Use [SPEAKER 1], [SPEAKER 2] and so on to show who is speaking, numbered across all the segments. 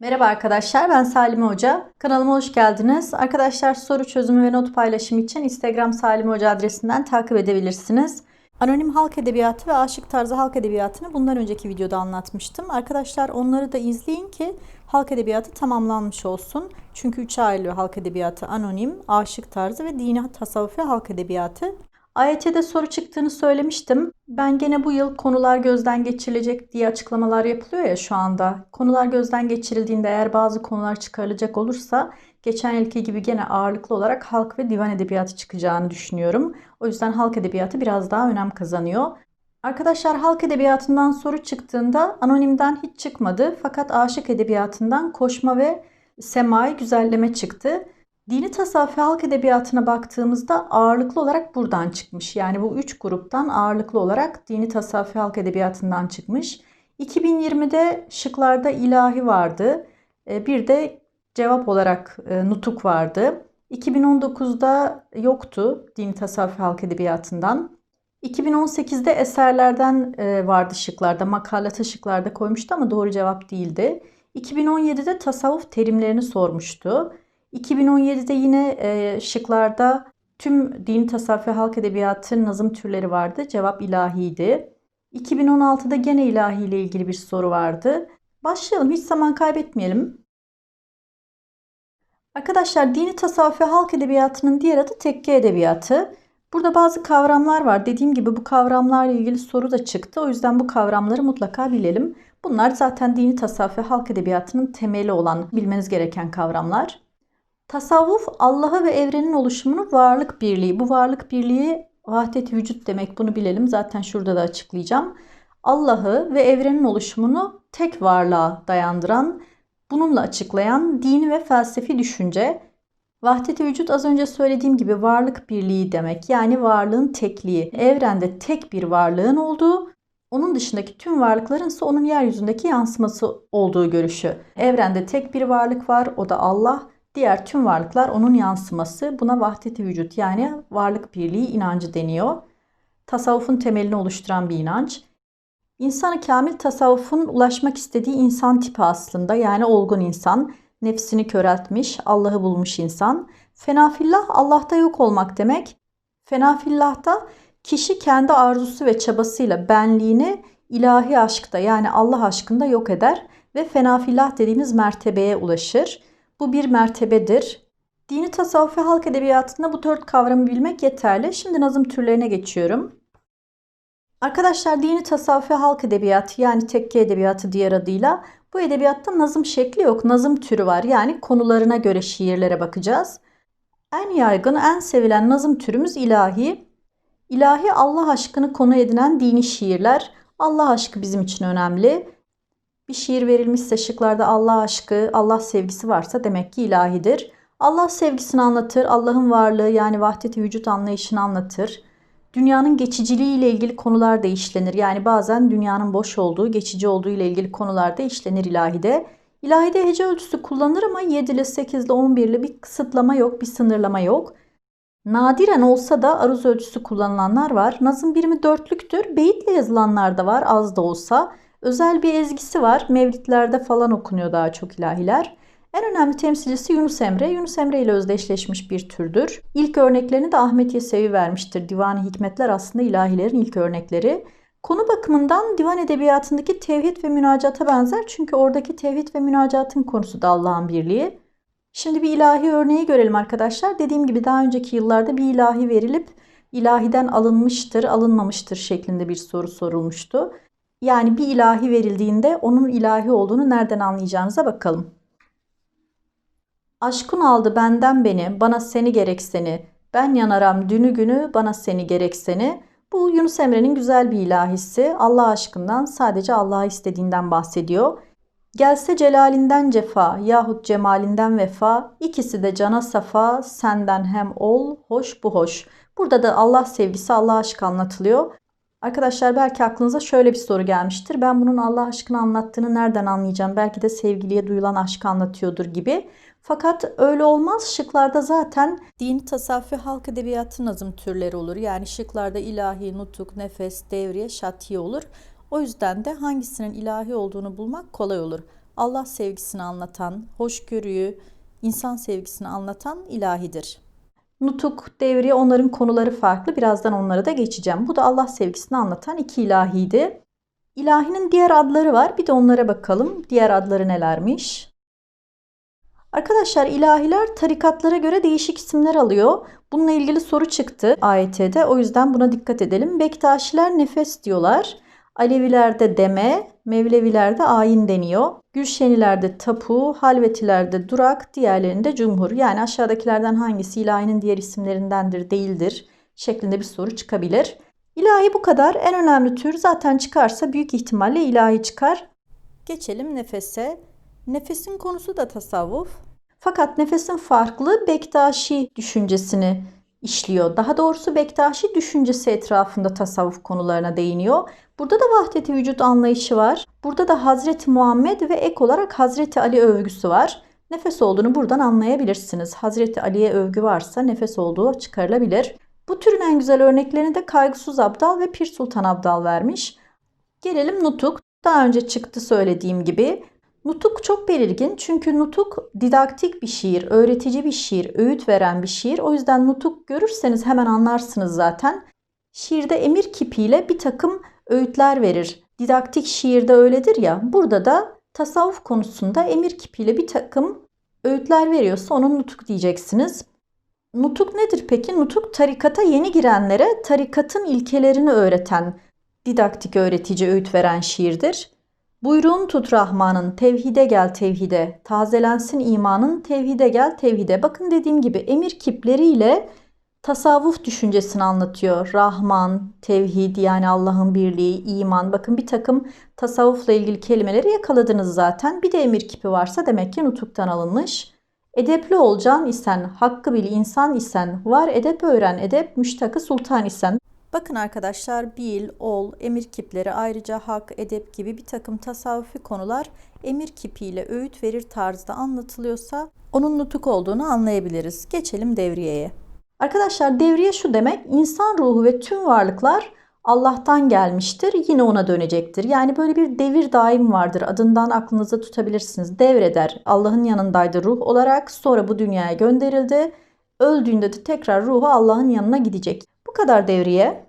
[SPEAKER 1] Merhaba arkadaşlar ben Salim Hoca. Kanalıma hoş geldiniz. Arkadaşlar soru çözümü ve not paylaşımı için Instagram Salim Hoca adresinden takip edebilirsiniz. Anonim halk edebiyatı ve aşık tarzı halk edebiyatını bundan önceki videoda anlatmıştım. Arkadaşlar onları da izleyin ki halk edebiyatı tamamlanmış olsun. Çünkü 3'e ayrılıyor halk edebiyatı anonim, aşık tarzı ve dini tasavvuf ve halk edebiyatı. AYT'de soru çıktığını söylemiştim. Ben gene bu yıl konular gözden geçirilecek diye açıklamalar yapılıyor ya şu anda. Konular gözden geçirildiğinde eğer bazı konular çıkarılacak olursa geçen yılki gibi gene ağırlıklı olarak halk ve divan edebiyatı çıkacağını düşünüyorum. O yüzden halk edebiyatı biraz daha önem kazanıyor. Arkadaşlar halk edebiyatından soru çıktığında anonimden hiç çıkmadı. Fakat aşık edebiyatından koşma ve semai güzelleme çıktı. Dini tasavvuf halk edebiyatına baktığımızda ağırlıklı olarak buradan çıkmış. Yani bu üç gruptan ağırlıklı olarak dini tasavvuf halk edebiyatından çıkmış. 2020'de şıklarda ilahi vardı. E, bir de cevap olarak e, nutuk vardı. 2019'da yoktu dini tasavvuf halk edebiyatından. 2018'de eserlerden e, vardı şıklarda, makalata şıklarda koymuştu ama doğru cevap değildi. 2017'de tasavvuf terimlerini sormuştu. 2017'de yine e, şıklarda tüm din, tasavvuf halk edebiyatı nazım türleri vardı. Cevap ilahiydi. 2016'da gene ilahi ile ilgili bir soru vardı. Başlayalım hiç zaman kaybetmeyelim. Arkadaşlar dini tasavvuf halk edebiyatının diğer adı tekke edebiyatı. Burada bazı kavramlar var. Dediğim gibi bu kavramlarla ilgili soru da çıktı. O yüzden bu kavramları mutlaka bilelim. Bunlar zaten dini tasavvuf halk edebiyatının temeli olan bilmeniz gereken kavramlar. Tasavvuf Allah'ı ve evrenin oluşumunu varlık birliği. Bu varlık birliği vahdet vücut demek bunu bilelim. Zaten şurada da açıklayacağım. Allah'ı ve evrenin oluşumunu tek varlığa dayandıran, bununla açıklayan dini ve felsefi düşünce. Vahdet-i vücut az önce söylediğim gibi varlık birliği demek. Yani varlığın tekliği. Evrende tek bir varlığın olduğu, onun dışındaki tüm varlıkların ise onun yeryüzündeki yansıması olduğu görüşü. Evrende tek bir varlık var, o da Allah. Diğer tüm varlıklar onun yansıması. Buna vahdeti vücut yani varlık birliği inancı deniyor. Tasavvufun temelini oluşturan bir inanç. İnsanı kamil tasavvufun ulaşmak istediği insan tipi aslında. Yani olgun insan, nefsini köreltmiş, Allah'ı bulmuş insan. Fenafillah Allah'ta yok olmak demek. Fenafillah'ta kişi kendi arzusu ve çabasıyla benliğini ilahi aşkta yani Allah aşkında yok eder ve fenafillah dediğimiz mertebeye ulaşır. Bu bir mertebedir. Dini tasavvuf halk edebiyatında bu dört kavramı bilmek yeterli. Şimdi nazım türlerine geçiyorum. Arkadaşlar dini tasavvuf halk edebiyatı yani tekke edebiyatı diğer adıyla bu edebiyatta nazım şekli yok. Nazım türü var. Yani konularına göre şiirlere bakacağız. En yaygın, en sevilen nazım türümüz ilahi. İlahi Allah aşkını konu edinen dini şiirler. Allah aşkı bizim için önemli. Bir şiir verilmişse şıklarda Allah aşkı, Allah sevgisi varsa demek ki ilahidir. Allah sevgisini anlatır, Allah'ın varlığı yani vahdeti vücut anlayışını anlatır. Dünyanın geçiciliği ile ilgili konular da işlenir. Yani bazen dünyanın boş olduğu, geçici olduğu ile ilgili konular da işlenir ilahide. İlahide hece ölçüsü kullanılır ama 7 ile 8 ile 11 ile bir kısıtlama yok, bir sınırlama yok. Nadiren olsa da aruz ölçüsü kullanılanlar var. Nazım birimi dörtlüktür. Beyitle yazılanlar da var az da olsa. Özel bir ezgisi var. Mevlitlerde falan okunuyor daha çok ilahiler. En önemli temsilcisi Yunus Emre. Yunus Emre ile özdeşleşmiş bir türdür. İlk örneklerini de Ahmet Yesevi vermiştir. Divan-ı Hikmetler aslında ilahilerin ilk örnekleri. Konu bakımından divan edebiyatındaki tevhid ve münacata benzer. Çünkü oradaki tevhid ve münacatın konusu da Allah'ın birliği. Şimdi bir ilahi örneği görelim arkadaşlar. Dediğim gibi daha önceki yıllarda bir ilahi verilip ilahiden alınmıştır, alınmamıştır şeklinde bir soru sorulmuştu. Yani bir ilahi verildiğinde onun ilahi olduğunu nereden anlayacağınıza bakalım. Aşkın aldı benden beni, bana seni gerek seni. Ben yanaram dünü günü, bana seni gerek seni. Bu Yunus Emre'nin güzel bir ilahisi. Allah aşkından sadece Allah'ı istediğinden bahsediyor. Gelse celalinden cefa yahut cemalinden vefa, ikisi de cana safa, senden hem ol, hoş bu hoş. Burada da Allah sevgisi, Allah aşkı anlatılıyor. Arkadaşlar belki aklınıza şöyle bir soru gelmiştir. Ben bunun Allah aşkını anlattığını nereden anlayacağım? Belki de sevgiliye duyulan aşkı anlatıyordur gibi. Fakat öyle olmaz. Şıklarda zaten dini tasavvuf ve halk edebiyatı nazım türleri olur. Yani şıklarda ilahi, nutuk, nefes, devriye, şatiye olur. O yüzden de hangisinin ilahi olduğunu bulmak kolay olur. Allah sevgisini anlatan, hoşgörüyü, insan sevgisini anlatan ilahidir. Nutuk, devriye onların konuları farklı. Birazdan onlara da geçeceğim. Bu da Allah sevgisini anlatan iki ilahiydi. İlahinin diğer adları var. Bir de onlara bakalım. Diğer adları nelermiş? Arkadaşlar ilahiler tarikatlara göre değişik isimler alıyor. Bununla ilgili soru çıktı AYT'de. O yüzden buna dikkat edelim. Bektaşiler nefes diyorlar. Alevilerde deme, Mevlevilerde ayin deniyor. Gülşenilerde tapu, Halvetilerde durak, diğerlerinde cumhur. Yani aşağıdakilerden hangisi ilahinin diğer isimlerindendir, değildir şeklinde bir soru çıkabilir. İlahi bu kadar. En önemli tür zaten çıkarsa büyük ihtimalle ilahi çıkar. Geçelim nefese. Nefesin konusu da tasavvuf. Fakat nefesin farklı Bektaşi düşüncesini işliyor. Daha doğrusu Bektaşi düşüncesi etrafında tasavvuf konularına değiniyor. Burada da vahdeti vücut anlayışı var. Burada da Hazreti Muhammed ve ek olarak Hazreti Ali övgüsü var. Nefes olduğunu buradan anlayabilirsiniz. Hazreti Ali'ye övgü varsa nefes olduğu çıkarılabilir. Bu türün en güzel örneklerini de Kaygısız Abdal ve Pir Sultan Abdal vermiş. Gelelim Nutuk. Daha önce çıktı söylediğim gibi. Nutuk çok belirgin çünkü Nutuk didaktik bir şiir, öğretici bir şiir, öğüt veren bir şiir. O yüzden Nutuk görürseniz hemen anlarsınız zaten. Şiirde emir kipiyle bir takım öğütler verir. Didaktik şiirde öyledir ya. Burada da tasavvuf konusunda emir kipiyle bir takım öğütler veriyorsa onun nutuk diyeceksiniz. Nutuk nedir peki? Nutuk tarikata yeni girenlere tarikatın ilkelerini öğreten, didaktik öğretici öğüt veren şiirdir. Buyruğun tut Rahman'ın tevhide gel tevhide, tazelensin imanın tevhide gel tevhide. Bakın dediğim gibi emir kipleriyle tasavvuf düşüncesini anlatıyor. Rahman, tevhid yani Allah'ın birliği, iman. Bakın bir takım tasavvufla ilgili kelimeleri yakaladınız zaten. Bir de emir kipi varsa demek ki nutuktan alınmış. Edepli olacaksın isen, hakkı bil insan isen, var edep öğren edep, müştakı sultan isen. Bakın arkadaşlar bil, ol, emir kipleri ayrıca hak, edep gibi bir takım tasavvufi konular emir kipiyle öğüt verir tarzda anlatılıyorsa onun nutuk olduğunu anlayabiliriz. Geçelim devriyeye. Arkadaşlar devriye şu demek insan ruhu ve tüm varlıklar Allah'tan gelmiştir yine ona dönecektir. Yani böyle bir devir daim vardır adından aklınıza tutabilirsiniz. Devreder Allah'ın yanındaydı ruh olarak sonra bu dünyaya gönderildi. Öldüğünde de tekrar ruhu Allah'ın yanına gidecek. Kadar devriye.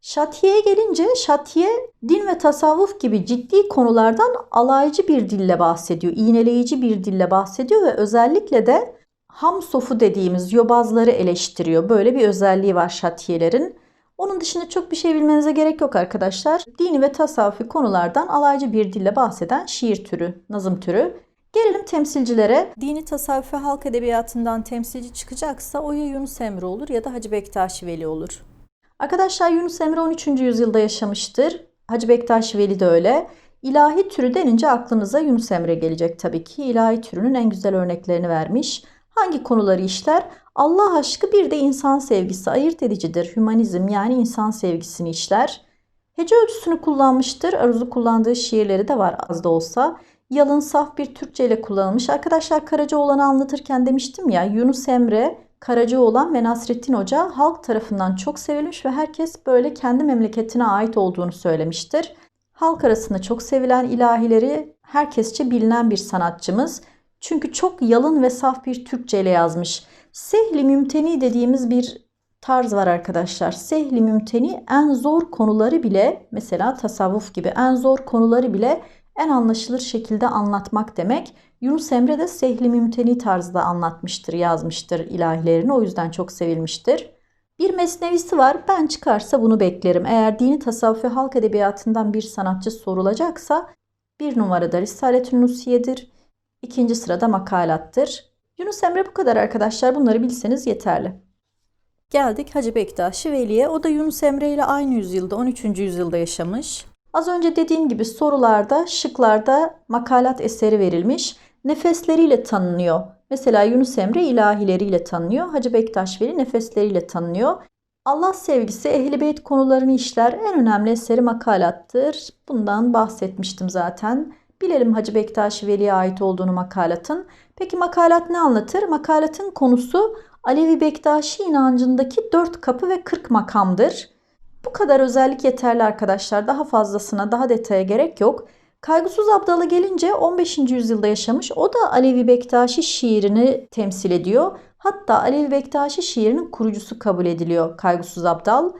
[SPEAKER 1] Şatiye'ye gelince Şatiye din ve tasavvuf gibi ciddi konulardan alaycı bir dille bahsediyor. iğneleyici bir dille bahsediyor ve özellikle de ham sofu dediğimiz yobazları eleştiriyor. Böyle bir özelliği var şatiyelerin. Onun dışında çok bir şey bilmenize gerek yok arkadaşlar. Dini ve tasavvufi konulardan alaycı bir dille bahseden şiir türü, nazım türü. Gelelim temsilcilere. Dini tasavvufi halk edebiyatından temsilci çıkacaksa o ya Yunus Emre olur ya da Hacı Bektaş Veli olur. Arkadaşlar Yunus Emre 13. yüzyılda yaşamıştır. Hacı Bektaş Veli de öyle. İlahi türü denince aklınıza Yunus Emre gelecek tabii ki. İlahi türünün en güzel örneklerini vermiş. Hangi konuları işler? Allah aşkı bir de insan sevgisi ayırt edicidir. Hümanizm yani insan sevgisini işler. Hece ölçüsünü kullanmıştır. Aruz'u kullandığı şiirleri de var az da olsa. Yalın saf bir Türkçe ile kullanılmış. Arkadaşlar Karacaoğlan'ı anlatırken demiştim ya Yunus Emre, Karacaoğlan ve Nasrettin Hoca halk tarafından çok sevilmiş ve herkes böyle kendi memleketine ait olduğunu söylemiştir. Halk arasında çok sevilen ilahileri herkesçe bilinen bir sanatçımız. Çünkü çok yalın ve saf bir Türkçe ile yazmış. Sehli mümteni dediğimiz bir tarz var arkadaşlar. Sehli mümteni en zor konuları bile mesela tasavvuf gibi en zor konuları bile en anlaşılır şekilde anlatmak demek. Yunus Emre de sehli mümteni tarzda anlatmıştır, yazmıştır ilahilerini. O yüzden çok sevilmiştir. Bir mesnevisi var. Ben çıkarsa bunu beklerim. Eğer dini tasavvuf ve halk edebiyatından bir sanatçı sorulacaksa bir numarada Risaletün Nusiye'dir. İkinci sırada makalattır. Yunus Emre bu kadar arkadaşlar. Bunları bilseniz yeterli. Geldik Hacı Bektaşi Veli'ye. O da Yunus Emre ile aynı yüzyılda 13. yüzyılda yaşamış. Az önce dediğim gibi sorularda, şıklarda makalat eseri verilmiş. Nefesleriyle tanınıyor. Mesela Yunus Emre ilahileriyle tanınıyor. Hacı Bektaş Veli nefesleriyle tanınıyor. Allah sevgisi ehli beyt konularını işler. En önemli eseri makalattır. Bundan bahsetmiştim zaten. Bilelim Hacı Bektaş Veli'ye ait olduğunu makalatın. Peki makalat ne anlatır? Makalatın konusu Alevi Bektaşi inancındaki dört kapı ve kırk makamdır. Bu kadar özellik yeterli arkadaşlar. Daha fazlasına, daha detaya gerek yok. Kaygısız Abdal'a gelince 15. yüzyılda yaşamış. O da Alevi Bektaşi şiirini temsil ediyor. Hatta Alevi Bektaşi şiirinin kurucusu kabul ediliyor Kaygısız Abdal.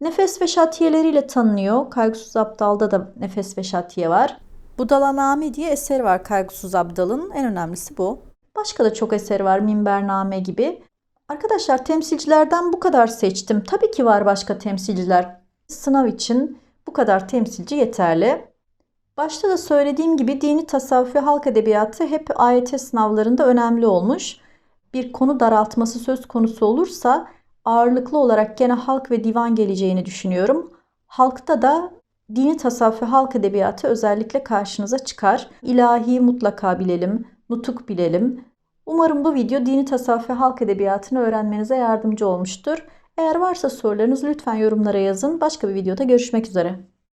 [SPEAKER 1] Nefes ve şatiyeleriyle tanınıyor. Kaygısız Abdal'da da nefes ve şatiye var. Budalaname diye eser var Kaygısız Abdal'ın. En önemlisi bu. Başka da çok eser var Minbername gibi. Arkadaşlar temsilcilerden bu kadar seçtim. Tabii ki var başka temsilciler. Sınav için bu kadar temsilci yeterli. Başta da söylediğim gibi dini tasavvuf ve halk edebiyatı hep AYT sınavlarında önemli olmuş. Bir konu daraltması söz konusu olursa ağırlıklı olarak gene halk ve divan geleceğini düşünüyorum. Halkta da dini tasavvuf ve halk edebiyatı özellikle karşınıza çıkar. İlahi mutlaka bilelim, nutuk bilelim. Umarım bu video dini tasavvuf halk edebiyatını öğrenmenize yardımcı olmuştur. Eğer varsa sorularınız lütfen yorumlara yazın. Başka bir videoda görüşmek üzere.